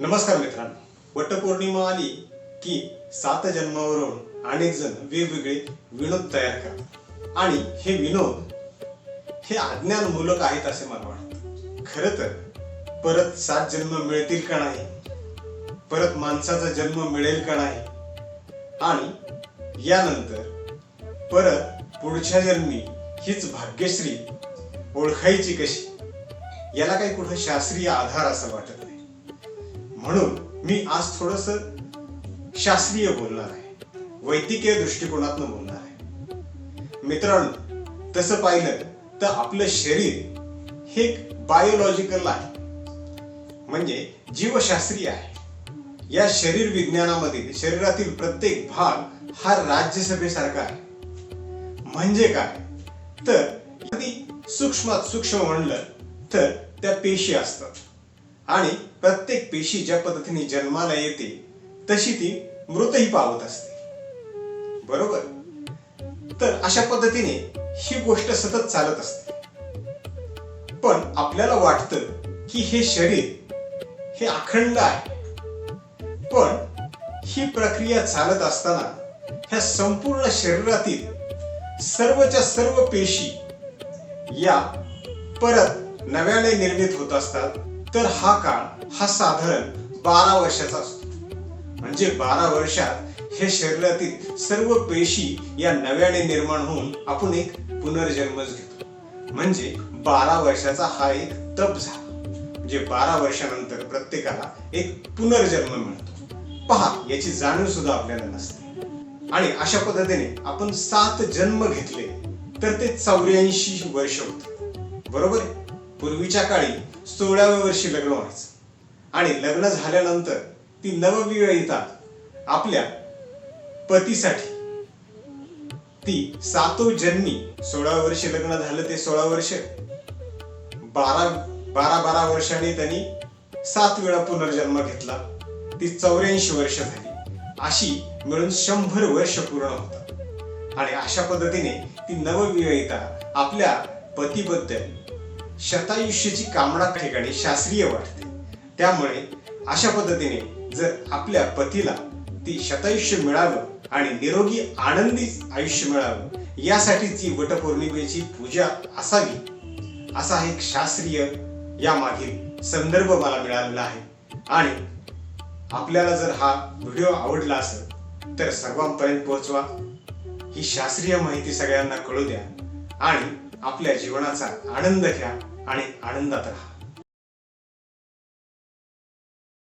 नमस्कार मित्रांनो. वटपौर्णिमा आली की सात जन्मावरून अनेक जण वेगवेगळे विनोद तयार करतात. आणि हे विनोद हे अज्ञानमूलक आहेत असे मला वाटतं. खरं तर परत सात जन्म मिळतील का नाही? परत माणसाचा जन्म मिळेल का नाही? आणि यानंतर परत पुढच्या जन्मी हीच भाग्यश्री ओळखायची कशी? याला काही कुठं शास्त्रीय आधार असं वाटत नाही. म्हणून मी आज थोडस शास्त्रीय बोलणार आहे. वैद्यकीय दृष्टिकोनातून बोलणार आहे. मित्रांनो तसं पाहिलं तर आपलं शरीर हे एक बायोलॉजिकल आहे. म्हणजे जीवशास्त्रीय आहे. या शरीर विज्ञानामधील शरीरातील प्रत्येक भाग हा राज्यसभेसारखा आहे. म्हणजे काय? तर सूक्ष्मात सूक्ष्म म्हणलं तर त्या पेशी असतात. आणि प्रत्येक पेशी ज्या पद्धतीने जन्माला येते तशी ती मृतही पावत असते. बरोबर? तर अशा पद्धतीने ही गोष्ट सतत चालत असते. पण आपल्याला वाटतं की हे शरीर हे अखंड आहे. पण ही प्रक्रिया चालत असताना ह्या संपूर्ण शरीरातील सर्वच्या सर्व पेशी या परत नव्याने निर्मित होत असतात. तर हा काळ हा साधारण बारा वर्षाचा असतो. म्हणजे बारा वर्षात हे शरीरातील सर्व पेशी या नव्याने निर्माण होऊन आपण एक पुनर्जन्मच घेतो. म्हणजे बारा वर्षाचा हा एक तप झाला म्हणजे बारा वर्षानंतर प्रत्येकाला एक पुनर्जन्म मिळतो. पहा याची जाणीव सुद्धा आपल्याला नसते. आणि अशा पद्धतीने आपण सात जन्म घेतले तर ते चौऱ्याऐंशी वर्ष होत. बरोबर? आहे पूर्वीच्या काळी सोळाव्या वर्षी लग्न व्हायचं. आणि लग्न झाल्यानंतर ती नवविवाहिता आपल्या पतीसाठी. ती सातो जन्मी सोळाव्या वर्षी लग्न झालं ते सोळा वर्ष बारा बारा बारा वर्षांनी त्यांनी सात वेळा पुनर्जन्म घेतला. ती चौऱ्याऐंशी वर्ष झाली. अशी मिळून शंभर वर्ष पूर्ण होतात. आणि अशा पद्धतीने ती नवविवाहिता आपल्या पतीबद्दल शतायुष्याची कामना ठिकाणी शास्त्रीय वाटते. त्यामुळे अशा पद्धतीने जर आपल्या पतीला ती शतायुष्य मिळावं आणि निरोगी आनंदी आयुष्य मिळावं यासाठीची वटपौर्णिमेची पूजा असावी असा एक शास्त्रीय यामागील संदर्भ मला मिळालेला आहे. आणि आपल्याला जर हा व्हिडिओ आवडला असेल तर सर्वांपर्यंत पोहोचवा. ही शास्त्रीय माहिती सगळ्यांना कळू द्या. आणि आपल्या जीवनाचा आनंद घ्या आणि आनंदात राहा.